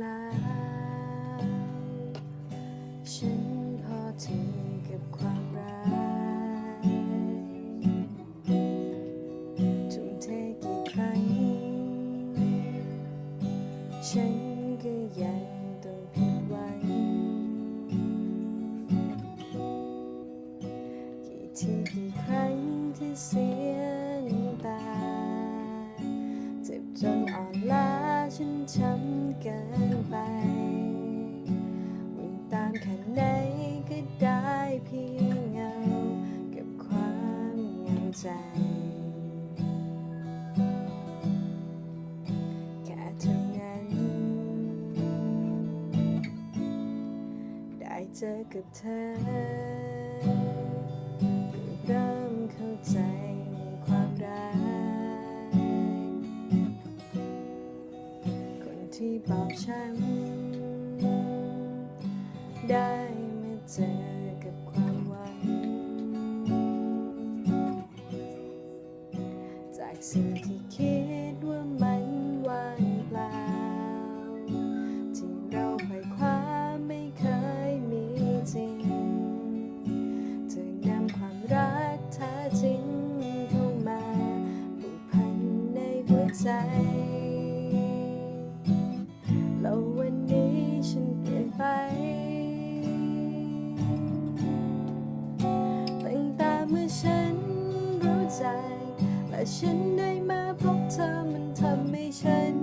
แล้ว ฉันพอที่กับความรักทุ่มเทกี่ครั้ง ฉันก็ยังต้องผิดหวังกี่ทีกี่ครั้งที่เสียน้ำตา เจ็บจนอ่อนล้าฉันช้ำ ใจ แค่เท่านั้น ได้เจอกับเธอก็เริ่มเข้าใจในความรัก คนที่บอกฉันได้มาเจอ จริงเข้ามาผูกพันในหัวใจ แล้ววันนี้ฉันเปลี่ยนไป ตั้งแต่เมื่อฉันรู้ใจ และฉันได้มาพบเธอมันทำให้ฉัน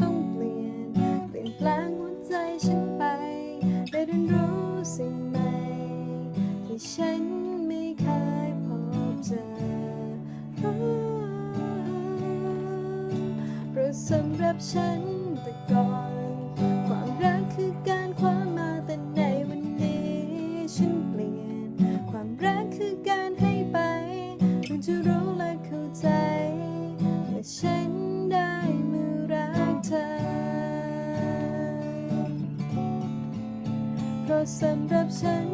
ต้องเปลี่ยน เปลี่ยนแปลงหัวใจฉันไป ได้เรียนรู้สิ่งใหม่ที่ฉัน สำหรับฉันแต่ก่อน ความรักคือการคว้ามาแต่ในวันนี้ ฉันเปลี่ยน ความรักคือการให้ไปเพิ่งจะรู้และเข้าใจว่าฉันได้มือรักเธอ เพราะสำหรับฉัน